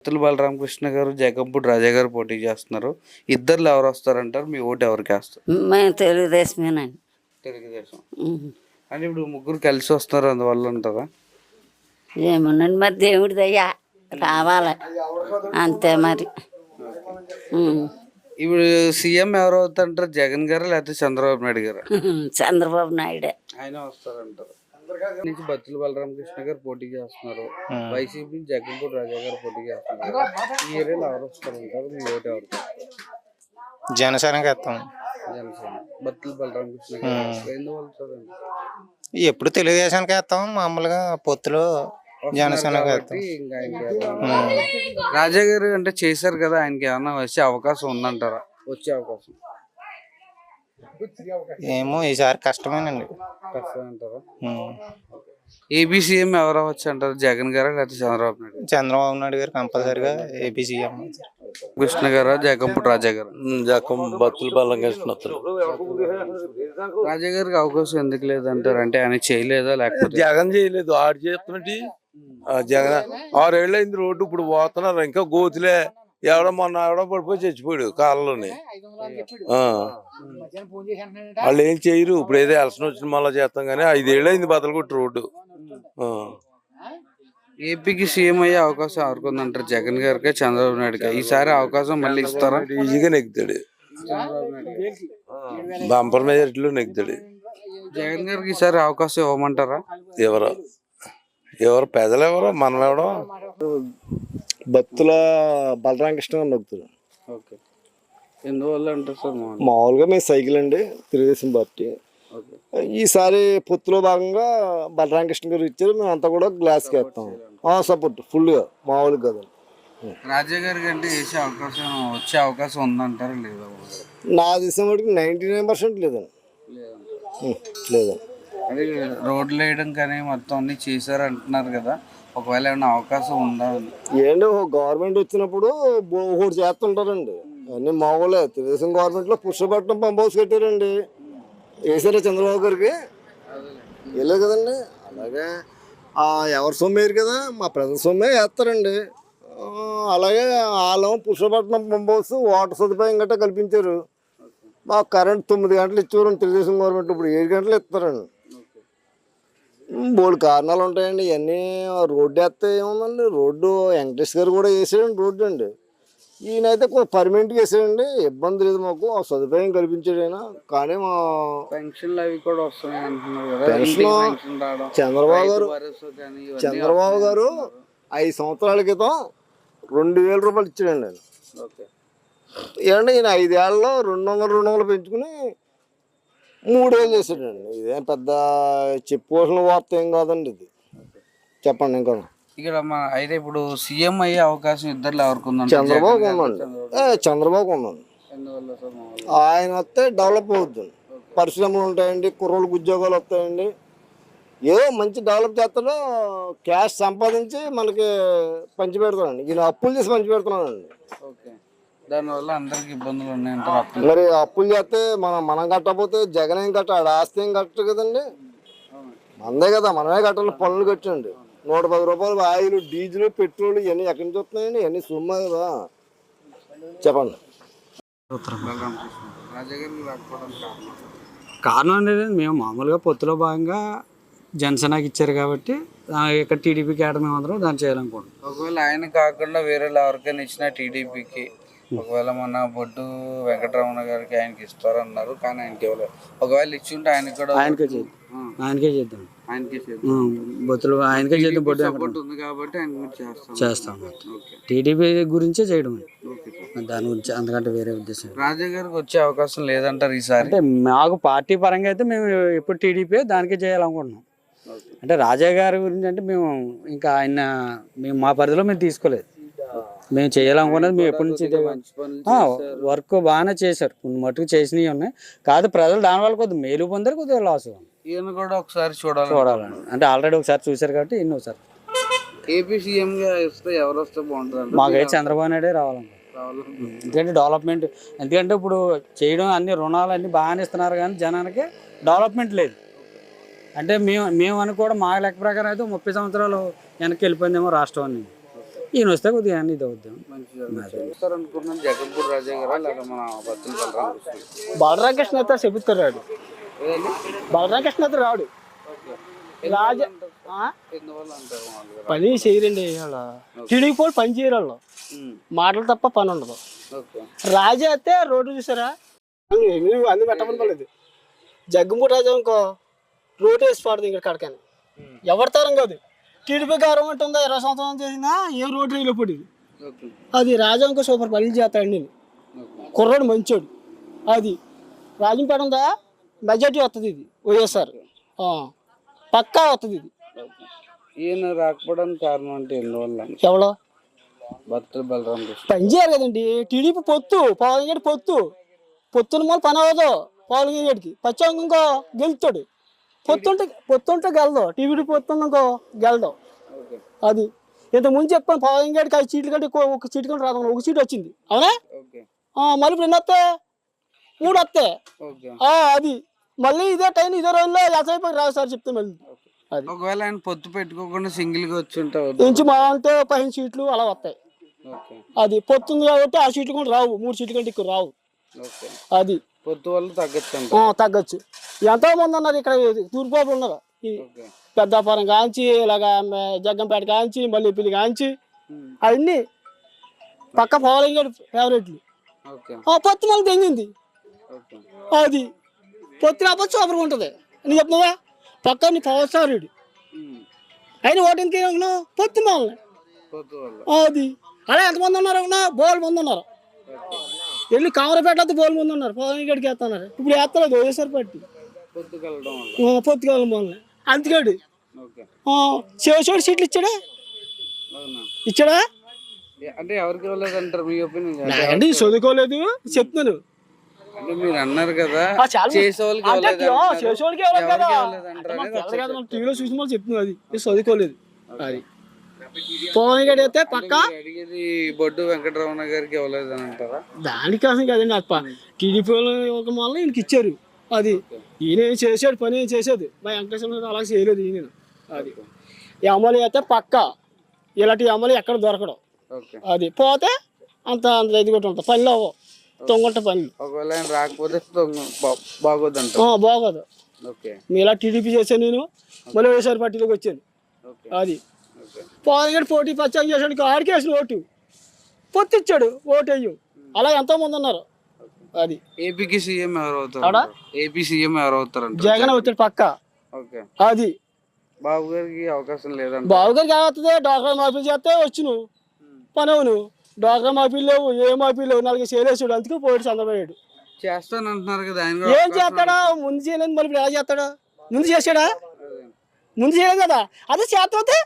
బత్తుల బలరామకృష్ణ గారు జగంపూడి రాజా గారు పోటీ చేస్తున్నారు. ఇద్దరు ఎవరు వస్తారంటారు? మీ ఓటు ఎవరికి వేస్తారు? మేము తెలుగుదేశమేనండి. తెలుగుదేశం. అంటే ఇప్పుడు ముగ్గురు కలిసి వస్తారు అందువల్ల అంటారా? ఏముందండి మరి దేవుడి దయ్యా రావాలి. అంతే మరి. ఇప్పుడు సీఎం ఎవరు అవుతారంటారు? జగన్ గారు లేకపోతే చంద్రబాబు నాయుడు గారు? చంద్రబాబు నాయుడే. ఆయన వస్తారంటారు. నుంచి బత్తుల బలరామకృష్ణ గారు పోటీ చేస్తున్నారు. వైసీపీ జగన్పూడి రాజా గారు పోటీ చేస్తున్నారు. ఈ ఏరియాలో ఎవరు వస్తారంటారు మీ ఓటు ఎవరికి జనసేనకి వేస్తాం. జనసేన. బత్తుల బలరామకృష్ణ గారు. ఎందువల్ల వస్తారండి ఎప్పుడు తెలుగుదేశానికి వేస్తాం. మామూలుగా పొత్తులో వేద్దాం. రాజా గారు అంటే చేశారు కదా ఆయనకి ఏమన్నా వచ్చే అవకాశం ఉందంటారా? వచ్చే అవకాశం. ఏమో ఈసారి కష్టమేనండి. కష్టం అంటారా ఉం. ఏపీ సీఎం ఎవరు అవ్వచ్చు అంటారు? జగన్ గారా లేకపోతే చంద్రబాబు నాయుడు? చంద్రబాబు నాయుడు గారు కంపల్సరిగా ఏపీ సీఎం కృష్ణ గారా? జగంపూడి రాజా గారు? జకం బతులు బలం కృష్ణత్తులు రాజా గారికి అవకాశం ఎందుకు లేదంటారు? అంటే ఆయన చేయలేదా లేకపోతే? జగన్ చేయలేదు. ఆడు చేస్తున్నట్టు జగన్ ఆరేళ్ళు అయింది రోడ్డు ఇప్పుడు పోతున్నారు. ఇంకా గోతులే. ఎవడో మొన్న ఎవడో పడిపోయి చచ్చిపోయాడు కాలంలోనే. ఆ. వాళ్ళు ఏం చేయరు. ఇప్పుడు ఏదో ఎలసిన వచ్చిన మళ్ళీ చేస్తాం కానీ ఐదేళ్ళు అయింది బతలు కొట్టి రోడ్డు. ఆ. ఏపీకి సీఎం అయ్యే అవకాశం ఎవరికి ఉందంటారు జగన్ గారికి చంద్రబాబు నాయుడుకి. ఈసారి అవకాశం మళ్ళీ ఇస్తారా? ఈజీగా నెగ్గుతాడు. బంపర్ మెజారిటీలో నెగ్గుతాడు. జగన్ గారికి ఈసారి అవకాశం ఇవ్వమంటారా? ఎవరు? ఎవరు? పెదలు ఎవరు? మనం ఎవడో భక్తుల బలరామకృష్ణ గారు నొక్కుతారు ఓకే. ఎందువల్ల అంటారు సార్ మామూలుగా? మేము సైకిల్ అండి తెలుగుదేశం పార్టీ. ఈసారి పొత్తులో భాగంగా బలరామకృష్ణ గారు ఇచ్చారు మేము అంతా కూడా గ్లాస్కి వేస్తాం సపోర్ట్ ఫుల్గా మామూలుగా కదా. రాజా గారికి అంటే వేసే అవకాశం వచ్చే అవకాశం ఉందంటారా లేదా? నా దేశం వరకు నైంటీ నైన్ పర్సెంట్ లేదండి. లేదండి. అదే రోడ్లు వేయడం కానీ మొత్తం అన్ని చేశారు అంటున్నారు కదా. ఒకవేళ ఏమైనా అవకాశం ఉందా ఏంటి గవర్నమెంట్ వచ్చినప్పుడు బో- ఒకటి చేస్తుంటారండి. అన్ని మామూలే. తెలుగుదేశం గవర్నమెంట్లో పుష్పపట్నం పంప్ హౌస్ కట్టారండి. వేసారా చంద్రబాబు గారికి. వెళ్ళలేదు కదండి. అలాగే ఎవరి సొమ్ము కదా. మా ప్రజల సొమ్మే వేస్తారండి. అలాగే వాళ్ళం పుష్పపట్నం పంప్ వాటర్ సదుపాయం గట్టా కల్పించారు. మాకు కరెంట్ తొమ్మిది గంటలు ఇచ్చేవారు తెలుగుదేశం గవర్నమెంట్ ఇప్పుడు ఏడు గంటలు ఇస్తారండి. బోల్డ్ కారణాలు ఉంటాయండి. ఇవన్నీ రోడ్డు వేస్తే ఏముందండి? రోడ్డు వెంకటేష్ గారు కూడా వేసాడండి రోడ్డు అండి ఈయనైతే పర్మనెంట్గా వేసాడండి. ఇబ్బంది లేదు మాకు. ఆ సదుపాయం కల్పించాడు ఆయన. కానీ మా పెన్షన్లు అవి కూడా వస్తున్నాయి అంటున్నారు కదా. పెన్షన్ ఇంటికి పెన్షన్ రావడం చంద్రబాబు గారు రైతు భరోసా కానీ ఇవన్నీ చంద్రబాబు గారు ఐదు సంవత్సరాల క్రితం రెండు వేల రూపాయలు ఇచ్చాడండి ఆయన. ఓకే. ఏమంటే ఈయన ఐదేళ్ళలో రెండు వందలు రెండు వందలు పెంచుకుని మూడు వేలు చేసాడండి ఇదేం పెద్ద చెప్పుకోవాల్సిన వార్త ఏం కాదండి ఇది. చెప్పండి ఇంకా. ఇక్కడ అయితే ఇప్పుడు సీఎం అయ్యే అవకాశం ఇద్దరు ఎవరికి ఉందంటే చంద్రబాబు ఉందండి. చంద్రబాబు. ఏ చంద్రబాబు ఉందండి. ఎందువల్ల సార్ మామూలుగా? ఆయన వస్తే డెవలప్ అవుతుంది పరిశ్రమలు ఉంటాయండి కుర్రోళ్ళకి ఉద్యోగాలు వస్తాయండి. ఏదో మంచి డెవలప్ చేస్తాడో క్యాష్ సంపాదించి మనకి పంచి పెడతాడండి. ఈయన అప్పులు చేసి పంచి పెడుతున్నాడండి. ఓకే. దానివల్ల అందరికి ఇబ్బందులు అప్పుడు మరి అప్పులు చేస్తే మనం మనం కట్టకపోతే జగన్ ఏం కట్ట ఆడ ఆస్తి ఏం కట్టరు కదండి? మనదే కదా మనమే కట్టాలి పనులు కట్టండి. నూట పది రూపాయలు ఆయిల్ డీజిల్ పెట్రోల్ ఇవన్నీ ఎక్కడి నుంచి వస్తున్నాయండి? ఇవన్నీ సుమ్మా కదా. చెప్పండి. కారణం. అనేది మేము మామూలుగా పొత్తులో భాగంగా జనసేనకి ఇచ్చారు కాబట్టి ఇక్కడ టీడీపీకి ఆడ మేము అందరం దాన్ని చేయాలనుకుంటున్నాం. ఒకవేళ ఆయన కాకుండా వేరే ఎవరికైనా ఇచ్చిన టీడీపీకి ఒకవేళ మన బొడ్డు వెంకటరమణ గారికి ఆయనకి ఇస్తారన్నారు కానీ ఆయనకి ఇవ్వలేదు ఒకవేళ ఇచ్చి ఉంటే ఆయనకి కూడా ఆయనకే చేద్దాం. ఆయనకే చేద్దాం. ఆయనకే బొత్తులు ఆయనకే చేద్దాం బొడ్డు సపోర్ట్ ఉంది కాబట్టి ఆయన చేస్తాం. చేస్తాం. టీడీపీ గురించే చేయడం దాని గురించి అంతకంటే వేరే ఉద్దేశం. రాజా గారికి వచ్చే అవకాశం లేదంటారు ఈసారి? అంటే మాకు పార్టీ పరంగా అయితే మేము ఎప్పుడు టీడీపీ దానికే చేయాలనుకుంటున్నాం. అంటే రాజా గారి గురించి అంటే మేము ఇంకా ఆయన మేము మా పరిధిలో మేము తీసుకోలేదు. మేము చేయాలనుకున్నది మేము ఎప్పటి నుంచి. వర్క్ బాగానే చేశారు. కొన్ని మట్టుకు చేసినవి ఉన్నాయి. కాదు ప్రజలు దానివల్ల కొద్దిగా మేలు పొందారు కొద్దిగా లాస్ ఈయన కూడా ఒకసారి చూడాలి చూడాలండి అంటే ఆల్రెడీ ఒకసారి చూశారు కాబట్టి ఇన్ని ఒకసారి. ఏపీ సీఎం గా ఇస్తే ఎవరు వస్తే బాగుంటుంది మాకైతే చంద్రబాబు నాయుడే రావాలండి. ఎందుకంటే డెవలప్మెంట్ ఎందుకంటే ఇప్పుడు చేయడం అన్ని రుణాలు అన్ని బాగానే ఇస్తున్నారు కానీ జనానికి డెవలప్మెంట్ లేదు. అంటే మేము మేము అనుకోవడం మా లెక్క ప్రకారం అయితే ముప్పై సంవత్సరాలు వెనక్కి వెళ్ళిపోయిందేమో రాష్ట్రం అని. ఈయన వస్తే కొద్దిగా అన్ని ఇది అవుద్దాం. బలరామకృష్ణ అయితే చెబుతారు రాడు బలరామకృష్ణ అయితే రాడు. రాజ పని చేయరండి పోలు పని చేయరు వాళ్ళు మాటలు తప్ప పని ఉండదు. ఓకే. రాజా అయితే రోడ్డు చూసారా? అన్ని పెట్టమని పర్లేదు జగ్గంపూడి రాజా ఇంకో రోడ్డు వేసి పడదు ఇక్కడ కడకని. ఎవరి తరం కాదు. టీడీపీ గవర్నమెంట్ ఉందా? ఇరవై సంవత్సరాలు చేసినా ఏ రోడ్డు ఓకే. అది రాజా ఇంకో సూపర్ పనులు చేస్తాడు నేను. కుర్రాడు మంచోడు. అది రాజంపేట ఉందా? మెజార్టీ వస్తుంది ఇది వైఎస్ఆర్. పక్కా వస్తుంది ఇది. ఈయన రాకపోవడానికి కారణం అంటే ఎందువల్ల ఎవడో? బలరామ కృష్ణ. పని చేయాలి కదండి. టీడీపీ పొత్తు పవన్ గడి పొత్తు. పొత్తున మూల పని అవ్వదు పవన్ గడికి పచ్చాంగ ఇంకో గెలుతాడు పొత్తుంటే పొత్తుంటే గెలదు. టీవీ ఇంకో గెలదు. అది. ఇంత ముందు చెప్పాను పవన్ గడికి ఐదు సీట్లు కంటే ఎక్కువ ఒక సీట్ కంటే రాదు ఒక సీట్ వచ్చింది. అవునా? మరి ఇప్పుడు ఎన్ని వస్తాయి మూడు వస్తాయి అది. మళ్ళీ ఇదే టైం ఇదే రోజుల్లో ఎసైపోయి రాదు సార్ చెప్తే మళ్ళీ. అది. ఒకవేళ ఆయన పొత్తు పెట్టుకోకుండా సింగిల్గా వచ్చి ఉంటే నుంచి మా అంటే పదిహేను సీట్లు అలా వస్తాయి. అది. పొత్తుంది కాబట్టి ఆ సీట్లు కూడా రావు. మూడు సీట్ల కంటే ఎక్కువ రావు. అది. పొత్తు వల్ల తగ్గచ్చు తగ్గొచ్చు. ఎంతో మంది ఉన్నారు ఇక్కడ తూర్పుబాబు ఉన్నారు. పెద్దాపురం కాంచి ఇలాగా జగ్గంపేట కాంచి మల్లిపల్లి కాంచి అవన్నీ పక్క పవలింగ్ ఫేవరెట్లు. పొత్తు మళ్ళీ తెంగింది. అది పొత్తు రాకపోతే సూపర్గా ఉంటుంది. నీ చెప్తున్నావా పక్క నీ పవర్ స్టార్ వీడు ఉమ్, అయినా ఓటు ఎందుకు పొత్తు మళ్ళీ అది. అలా ఎంతమంది ఉన్నారు బోల్ మంది ఉన్నారు. వెళ్ళి కామరపేట బోల్ మంది ఉన్నారు. పవన్ గడికి వేస్తున్నారు. ఇప్పుడు వేస్తలేదు కలవడం వల్ల పొత్తుకాలం మళ్ళీ అంతకాడు ఓకే. శివశోడి సీట్లు ఇచ్చాడా? ఇచ్చాడా? అంటే ఎవరికి అంటారు మీ ఒపీనియన్ చదువుకోలేదు చెప్తున్నాను. మీరు అన్నారు కదా టీవీలో చూసిన వాళ్ళు చెప్తున్నాం అది. చదువుకోలేదు. అది. పవన్ గడి అయితే పక్క? అడిగేది బొడ్డు వెంకటరమణ గారికి ఇవ్వలేదు అని అంటారా? దానికోసం కదండి అప్ప. టీడీపీ ఒక వల్ల ఈయనకి ఇచ్చారు. అది ఈయన ఏం చేసాడు పని ఏం చేసేది మా వెంకటేశ్వర అలా చేయలేదు ఈయన. అది. ఈ అమలు అయితే పక్క. ఇలాంటి అమలు ఎక్కడ దొరకడం. అది. పోతే అంత అంత ఇది కూడా ఉంటుంది. పనులు అవ్వవు. తొంగట పనులు ఒకవేళ రాకపోతే బాగోదు. ఓకే. మీలా టీడీపీ చేశాను నేను. మళ్ళీ వైఎస్ఆర్ పార్టీలోకి వచ్చాను. అది. పవన్ పోటీ పచ్చాం చేసాడు ఆడికేసిన ఓటు. పొత్తిచ్చాడు ఓటు అయ్యు అలా ఎంతో మంది ఉన్నారు. అది. ఏపీకి సీఎం ఎవరు అవుతారు? ఏపీ సీఎం ఎవరు అవుతారు? జగన్ వచ్చాడు పక్క. అది. బాబు గారికి అవకాశం లేదంట బావగారికి ఏమవుతుంది? డాక్టర్ మాఫీలు చేస్తే వచ్చును. పని అవును. డాక్టర్ మాఫీలు లేవు ఏ మాఫీలు లేవు నాలుగు చేయలేసాడు అందుకే పోయాడు చంద్రబాబు చేస్తాను అంటున్నారు కదా ఆయన ఏం చేస్తాడా? ముందు చేయలేదు మరి ఇప్పుడు ఎలా చేస్తాడా? ముందు చేశాడా? అదే. ముందు చేయలేదు కదా? అదే చేస్తే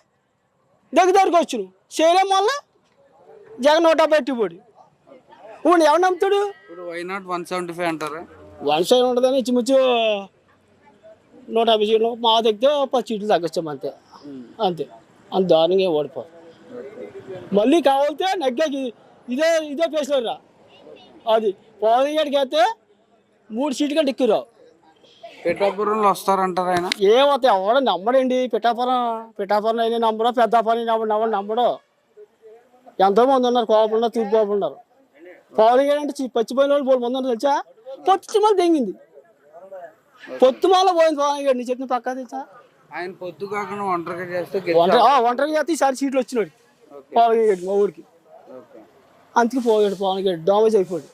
దగ్గరకు వచ్చును చేయలేం వల్ల జగన్ నూట ఎట్టిపోడు ఇప్పుడు ఎవరు నమ్ముతాడు? వన్ సెవెంటీ ఫైవ్ అంటారా? వన్ సైడ్ ఉంటుందని ఇచ్చిముచ్చు నూట యాభై సీట్లు మా దగ్గర పది సీట్లు తగ్గొచ్చాం అంతే. అంతే. అంత దారుణంగా ఓడిపోదు మళ్ళీ కావాలితే నగ్గాకి ఇదే ఇదే ప్లేస్లో రా. అది పవన్ గడికి అయితే మూడు సీట్లు కంటే ఎక్కువ రావు. పిఠాపురంలో వస్తారంటారు ఆయన? ఏమవుతాయి? ఎవడో నమ్మడండి. పిఠాపురం పిఠాపురం అయినా నమ్మడం పెద్దాపురం నమ్మడం నమ్మడం. ఎంతోమంది ఉన్నారు కోపలు తూర్పు కోపలు ఉన్నారు. పవన్ గారు అంటే పచ్చిపోయిన వాళ్ళు మూడు మంది తెలుసా? పొత్తు మాల తెంగింది పొత్తు మాల పోయింది పవన్ గారు నీ చెప్పిన పక్కా తెలుసా? ఆయన పొత్తు కాకుండా ఒంటరిగా చేస్తే ఒంటరిగా చేస్తే ఈసారి సీట్లు వచ్చినాడు పవన్ గారు మా ఊరికి. అందుకే పోయాడు పవన్ గారు డామేజ్ అయిపోయాడు.